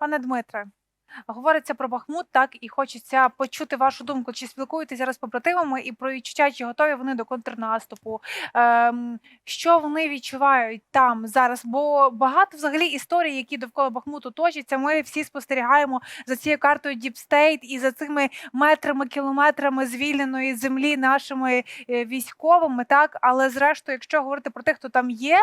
Пане Дмитре, говориться про Бахмут, так і хочеться почути вашу думку. Чи спілкуєтеся зараз з побратимами і про відчуття, чи готові вони до контрнаступу? Ем, що вони відчувають там зараз? Бо багато взагалі історій, які довкола Бахмуту точаться. Ми всі спостерігаємо за цією картою State і за цими метрами, кілометрами звільненої землі нашими е, військовими. Так, але зрештою, якщо говорити про тих, хто там є.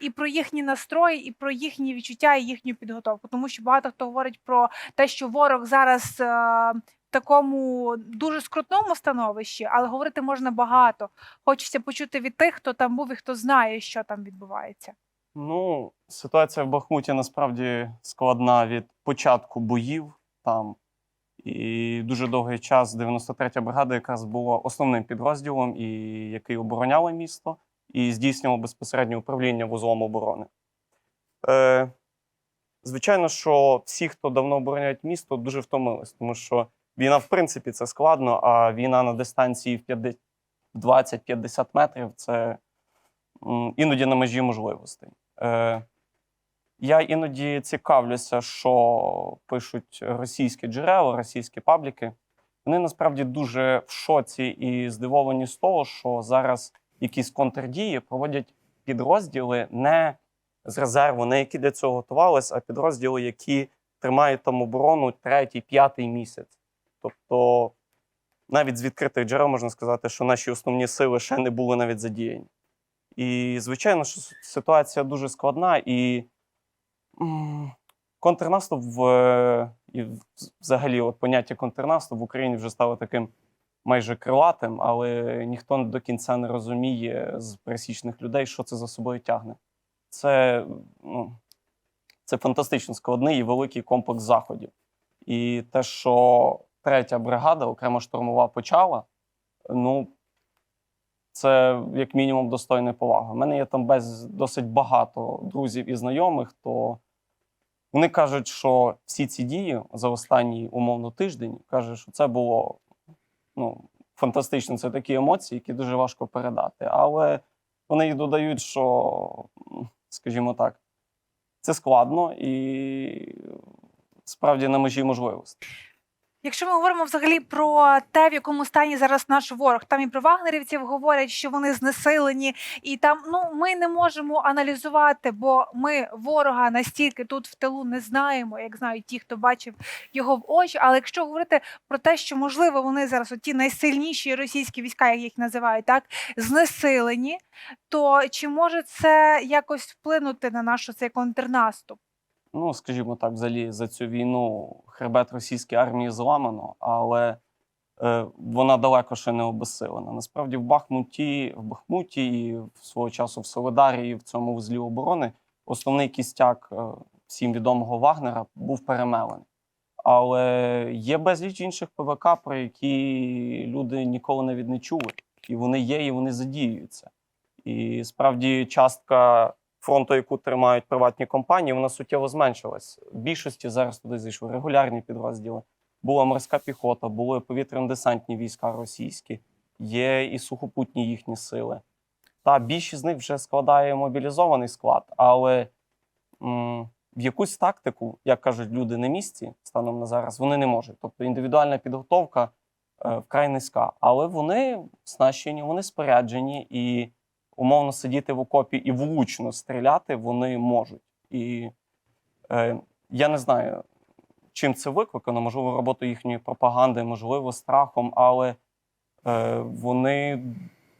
І про їхні настрої, і про їхні відчуття, і їхню підготовку, тому що багато хто говорить про те, що ворог зараз е, в такому дуже скрутному становищі, але говорити можна багато. Хочеться почути від тих, хто там був і хто знає, що там відбувається. Ну, ситуація в Бахмуті насправді складна від початку боїв там. І дуже довгий час 93-я бригада якраз була основним підрозділом, і який обороняла місто і здійснював безпосереднє управління вузлом оборони. Е, звичайно, що всі, хто давно обороняють місто, дуже втомились, тому що війна, в принципі, це складно, а війна на дистанції в 20-50 метрів це іноді на межі можливостей. Е, я іноді цікавлюся, що пишуть російські джерела, російські пабліки. Вони насправді дуже в шоці і здивовані з того, що зараз якісь контрдії проводять підрозділи не з резерву, не які для цього готувалися, а підрозділи, які тримають там оборону третій, п'ятий місяць. Тобто, навіть з відкритих джерел можна сказати, що наші основні сили ще не були навіть задіяні. І, звичайно, що ситуація дуже складна, і контрнаступ в, і взагалі от поняття контрнаступ в Україні вже стало таким майже крилатим, але ніхто до кінця не розуміє з пересічних людей, що це за собою тягне. Це, ну, це фантастично складний і великий комплекс заходів. І те, що третя бригада, окремо штурмова, почала, ну, це як мінімум достойна повага. У мене є там без досить багато друзів і знайомих, то вони кажуть, що всі ці дії за останній умовно тиждень кажуть, що це було ну, фантастично. Це такі емоції, які дуже важко передати. Але вони й додають, що, скажімо так, це складно і справді на межі можливостей. Якщо ми говоримо взагалі про те, в якому стані зараз наш ворог, там і про вагнерівців говорять, що вони знесилені, і там ну ми не можемо аналізувати, бо ми ворога настільки тут в тилу не знаємо, як знають ті, хто бачив його в очі. Але якщо говорити про те, що можливо вони зараз, ті найсильніші російські війська, як їх називають, так знесилені, то чи може це якось вплинути на наш цей контрнаступ? Ну, скажімо так, взагалі за цю війну хребет російської армії зламано, але е, вона далеко ще не обезсилена. Насправді, в Бахмуті, в Бахмуті і в свого часу в Солидарі, і в цьому вузлі оборони основний кістяк е, всім відомого Вагнера був перемелений. Але є безліч інших ПВК, про які люди ніколи навіть не чули. І вони є, і вони задіюються. І справді частка фронту, яку тримають приватні компанії, вона суттєво зменшилась. В більшості зараз туди зайшли регулярні підрозділи. Була морська піхота, були повітряно-десантні війська російські, є і сухопутні їхні сили. Та більшість з них вже складає мобілізований склад, але м, в якусь тактику, як кажуть люди на місці станом на зараз, вони не можуть. Тобто індивідуальна підготовка е, вкрай низька, але вони оснащені, вони споряджені і умовно сидіти в окопі і влучно стріляти вони можуть. І е, я не знаю, чим це викликано, можливо, роботу їхньої пропаганди, можливо, страхом, але е, вони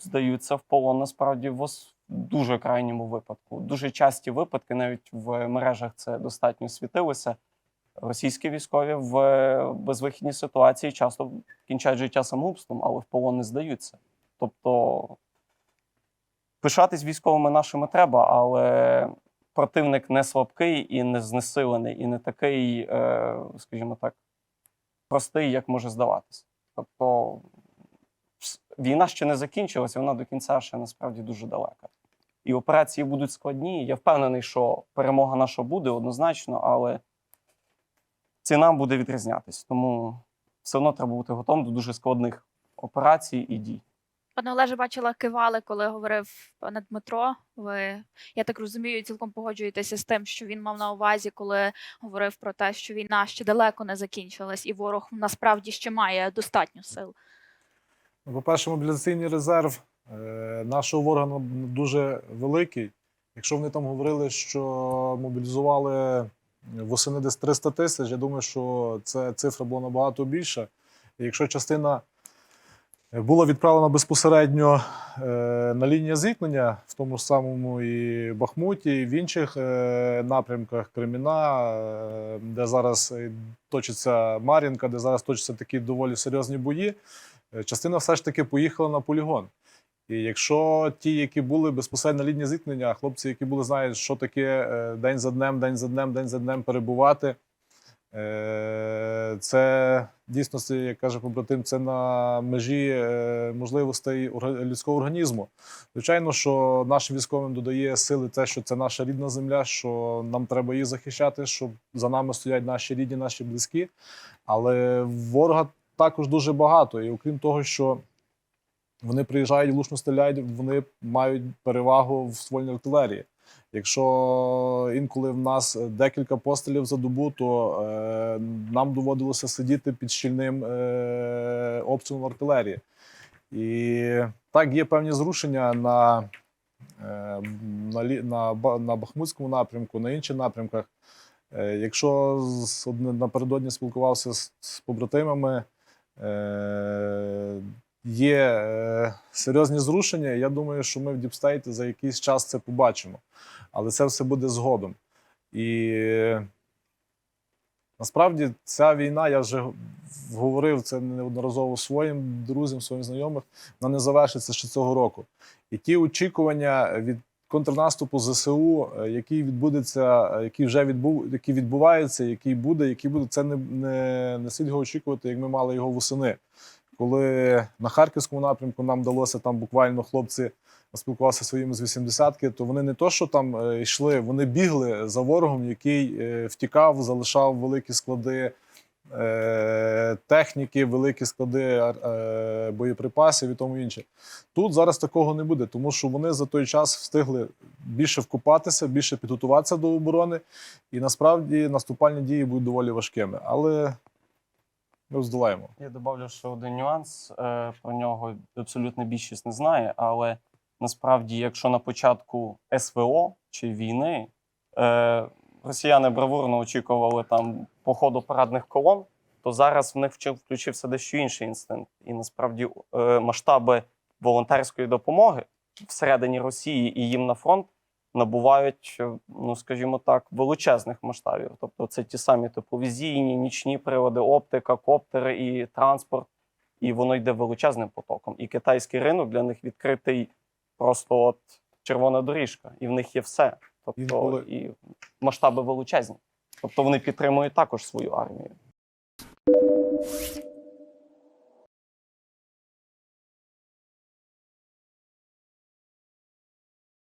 здаються в полон насправді в дуже крайньому випадку. Дуже часті випадки, навіть в мережах це достатньо світилося. Російські військові в безвихідній ситуації часто кінчають життя самогубством, але в полон не здаються. Тобто пишатись військовими нашими треба, але противник не слабкий і не знесилений, і не такий, е, скажімо так, простий, як може здаватися. Тобто війна ще не закінчилася, вона до кінця ще насправді дуже далека. І операції будуть складні. Я впевнений, що перемога наша буде однозначно, але ціна буде відрізнятись. Тому все одно треба бути готовим до дуже складних операцій і дій. Пане Олеже, бачила кивали, коли говорив пане Дмитро. Ви, я так розумію, цілком погоджуєтеся з тим, що він мав на увазі, коли говорив про те, що війна ще далеко не закінчилась, і ворог насправді ще має достатньо сил. Ну, По-перше, мобілізаційний резерв е, нашого ворога ну, дуже великий. Якщо вони там говорили, що мобілізували восени десь 300 тисяч, я думаю, що ця цифра була набагато більша. Якщо частина була відправлена безпосередньо е, на лінії зіткнення, в тому самому і Бахмуті, і в інших е, напрямках Креміна, е, де зараз точиться Мар'їнка, де зараз точаться такі доволі серйозні бої, частина все ж таки поїхала на полігон. І якщо ті, які були безпосередньо на лінії зіткнення, хлопці, які були, знають, що таке день за днем, день за днем, день за днем перебувати. Це дійсно, як каже побратим, це на межі е, можливостей людського організму. Звичайно, що нашим військовим додає сили те, що це наша рідна земля, що нам треба її захищати, що за нами стоять наші рідні, наші близькі. Але ворога також дуже багато. І окрім того, що вони приїжджають, влучно стріляють, вони мають перевагу в ствольній артилерії. Якщо інколи в нас декілька пострілів за добу, то е, нам доводилося сидіти під щільним е, обстрілом артилерії. І так є певні зрушення на, е, на, на, на Бахмутському напрямку, на інших напрямках. Е, якщо з, напередодні спілкувався з, з побратимами, е, є е, серйозні зрушення. Я думаю, що ми в Діпстейті за якийсь час це побачимо. Але це все буде згодом. І насправді ця війна, я вже говорив це неодноразово своїм друзям, своїм знайомим, вона не завершиться ще цього року. І ті очікування від контрнаступу ЗСУ, е, який відбудеться, е, який вже відбув, який відбувається, який буде, який буде, це не, не, не слід його очікувати, як ми мали його восени. Коли на харківському напрямку нам вдалося там буквально хлопці спілкувався своїми з 80-ки, то вони не то, що там е, йшли, вони бігли за ворогом, який е, втікав, залишав великі склади е, техніки, великі склади боєприпасів і тому інше. Тут зараз такого не буде, тому що вони за той час встигли більше вкопатися, більше підготуватися до оборони, і насправді наступальні дії будуть доволі важкими. Але здолаємо. Я добавлю ще один нюанс. Е, Про нього абсолютно більшість не знає, але насправді, якщо на початку СВО чи війни е, росіяни бравурно очікували там походу парадних колон, то зараз в них включився дещо інший інстинкт. І насправді е, масштаби волонтерської допомоги всередині Росії і їм на фронт набувають, е, ну скажімо так, величезних масштабів. Тобто, це ті самі тепловізійні, нічні прилади, оптика, коптери і транспорт. І воно йде величезним потоком. І китайський ринок для них відкритий просто от червона доріжка, і в них є все. Тобто і масштаби величезні. Тобто вони підтримують також свою армію.